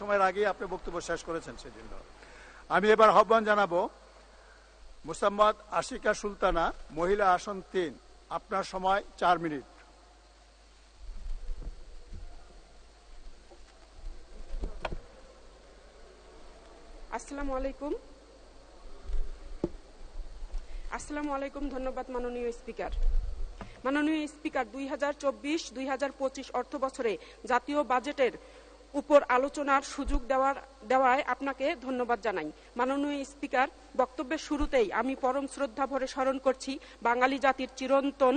সময়ের আগে আপনি বক্তব্য শেষ করেছেন সেজন্য আমি এবার আহ্বান জানাব, মুসাম্মদ আশিকা সুলতানা, মহিলা আসন তিন, আপনার সময় চার মিনিট। আসসালামু আলাইকুম। আসসালামু আলাইকুম, ধন্যবাদ মাননীয় স্পিকার। মাননীয় স্পিকার, দুই হাজার চব্বিশ, দুই হাজার পঁচিশ অর্থ বছরে জাতীয় বাজেটের উপর আলোচনার সুযোগ দেওয়ার, দেওয়ায় আপনাকে ধন্যবাদ জানাই। মাননীয় স্পিকার, বক্তব্যের শুরুতেই আমি পরম শ্রদ্ধা ভরে স্মরণ করছি, বাঙালি জাতির চিরন্তন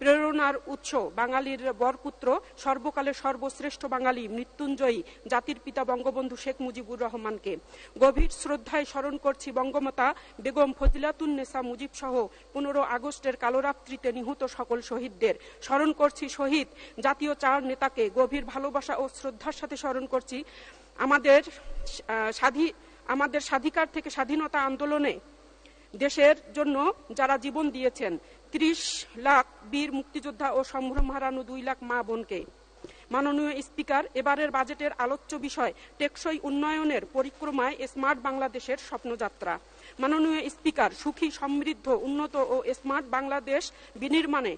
প্রেরণার উৎস। বাঙালির বরপুত্র সর্বকালের সর্বশ্রেষ্ঠ বাঙালি, মৃত্যুঞ্জয়ী জাতির পিতা বঙ্গবন্ধু শেখ মুজিবুর রহমানকে। গভীর শ্রদ্ধায় স্মরণ করছি বঙ্গমাতা বেগম ফজিলাতুন্নেসা মুজিব সহ পনেরো আগস্টের কালোরাত্রিতে নিহত সকল শহীদদের। স্মরণ করছি শহীদ জাতীয় চার নেতাকে। গভীর ভালোবাসা ও শ্রদ্ধার সাথে স্মরণ করছি। আমাদের স্বাধী আমাদের স্বাধিকার থেকে স্বাধীনতা আন্দোলনে দেশের জন্য যারা জীবন দিয়েছেন, ত্রিশ লাখ বীর মুক্তিযোদ্ধা ও সম্ভ্রম হারানো দুই লাখ মা বোনকে। মাননীয় স্পিকার, এবারের বাজেটের আলোচ্য বিষয় টেকসই উন্নয়নের পরিক্রমায় স্মার্ট বাংলাদেশের স্বপ্নযাত্রা। মাননীয় স্পিকার, সুখী, সমৃদ্ধ, উন্নত ও স্মার্ট বাংলাদেশ বিনির্মাণে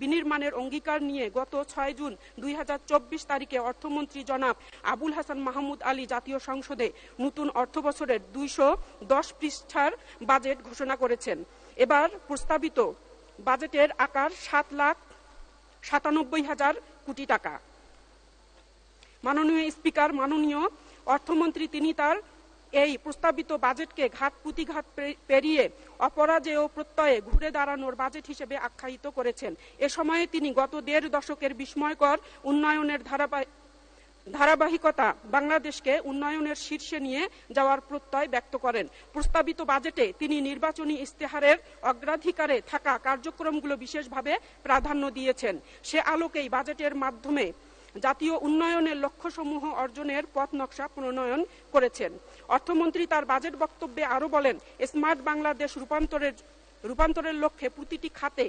বিনির্মাণের অঙ্গীকার নিয়ে গত ছয় জুন দুই হাজার চব্বিশ তারিখে অর্থমন্ত্রী জনাব আবুল হাসান মাহমুদ আলী জাতীয় সংসদে নতুন অর্থবছরের দুইশো দশ পৃষ্ঠার বাজেট ঘোষণা করেছেন। এবার প্রস্তাবিত বাজেটের আকার সাত লাখ সাতানব্বই হাজার কোটি টাকা। মাননীয় স্পিকার, মাননীয় অর্থমন্ত্রী, তিনি তার এই প্রস্তাবিত বাজেটকে ঘাট প্রতিঘাত পেরিয়ে অপরাজেয় প্রত্যয়ে ঘুরে দাঁড়ানোর বাজেট হিসেবে আখ্যায়িত করেছেন। এ সময়ে তিনি গত দেড় দশকের বিস্ময়কর উন্নয়নের ধারাবাহিক ধারাবাহিকতা বাংলাদেশকে উন্নয়নের শীর্ষে নিয়ে যাওয়ার প্রত্যয় ব্যক্ত করেন। প্রস্তাবিত বাজেটে তিনি নির্বাচনী ইস্তেহারের অগ্রাধিকারে থাকা কার্যক্রমগুলো বিশেষভাবে প্রাধান্য দিয়েছেন। সে আলোকেই বাজেটের মাধ্যমে জাতীয় উন্নয়নের লক্ষ্যসমূহ অর্জনের পথ নকশা প্রণয়ন করেছেন। অর্থমন্ত্রী তার বাজেট বক্তব্যে আরও বলেন, স্মার্ট বাংলাদেশ রূপান্তরের রূপান্তরের লক্ষ্যে প্রতিটি খাতে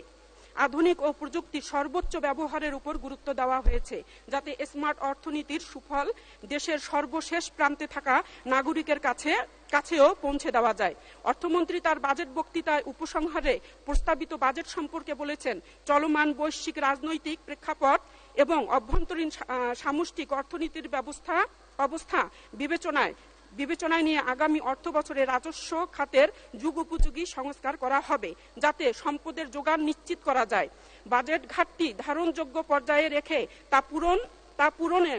আধুনিক ও প্রযুক্তির সর্বোচ্চ ব্যবহারের উপর গুরুত্ব দেওয়া হয়েছে, যাতে স্মার্ট অর্থনীতির সুফল দেশের সর্বশেষ প্রান্তে থাকা নাগরিকের কাছে, কাছেও পৌঁছে দেওয়া যায়। অর্থমন্ত্রী তার বাজেট বক্তৃতায় উপসংহারে প্রস্তাবিত বাজেট সম্পর্কে বলেছেন, চলমান বৈশ্বিক রাজনৈতিক প্রেক্ষাপট এবং অভ্যন্তরীণ সামষ্টিক অর্থনীতির ব্যবস্থা, অবস্থা বিবেচনায় বিবেচনায় নিয়ে আগামী অর্থ বছরে রাজস্ব খাতের যুগোপযোগী সংস্কার করা হবে, যাতে সম্পদের যোগান নিশ্চিত করা যায়। বাজেট ঘাটতি ধারণযোগ্য পর্যায়ে রেখে তা পূরণ, তা পূরণে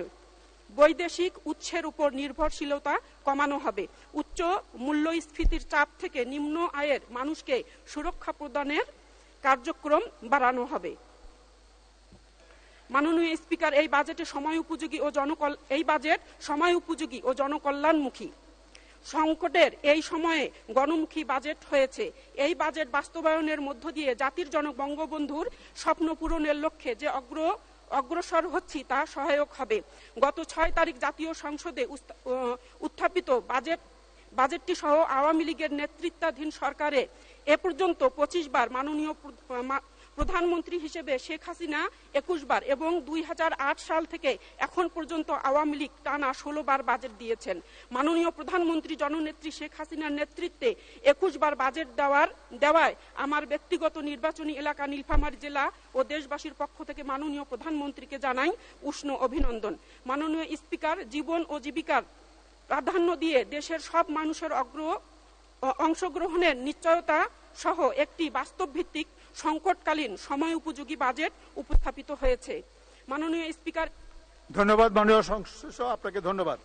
বৈদেশিক উৎসের উপর নির্ভরশীলতা কমানো হবে। উচ্চ মূল্যস্ফীতির চাপ থেকে নিম্ন আয়ের মানুষকে সুরক্ষা প্রদানের কার্যক্রম বাড়ানো হবে। মাননীয় স্পিকার, এই বাজেটে সময় উপযোগী ও জনকল, এই বাজেট সময় উপযোগী ও জনকল্যাণমুখী। সংকটের এই সময়ে গণমুখী বাজেট হয়েছে। এই বাজেট বাস্তবায়নের মধ্য দিয়ে জাতির জনক বঙ্গবন্ধুর স্বপ্ন পূরণের লক্ষ্যে যে অগ্র, অগ্রসর হচ্ছি তা সহায়ক হবে। গত ছয় তারিখ জাতীয় সংসদে উত্থাপিত বাজেট, বাজেটটি সহ আওয়ামী লীগের নেতৃত্বাধীন সরকারে এ পর্যন্ত পঁচিশ বার মাননীয় প্রধানমন্ত্রী হিসেবে শেখ হাসিনা একুশ বার এবং দুই হাজার আট সাল থেকে এখন পর্যন্ত আওয়ামী লীগ টানা ষোলো বার বাজেট দিয়েছেন। মাননীয় প্রধানমন্ত্রী জননেত্রী শেখ হাসিনার নেতৃত্বে একুশ বার বাজেট দেওয়ার, দেওয়ায় আমার ব্যক্তিগত নির্বাচনী এলাকা নীলফামারী জেলা ও দেশবাসীর পক্ষ থেকে মাননীয় প্রধানমন্ত্রীকে জানাই উষ্ণ অভিনন্দন। মাননীয় স্পিকার, জীবন ও জীবিকার প্রাধান্য দিয়ে দেশের সব মানুষের অগ্র, অংশগ্রহণের নিশ্চয়তা সহ একটি বাস্তবভিত্তিক সংকটকালীন সময় উপযোগী বাজেট উপস্থাপিত হয়েছে। মাননীয় স্পিকার ধন্যবাদ মাননীয় সংসদ আপনাকে ধন্যবাদ।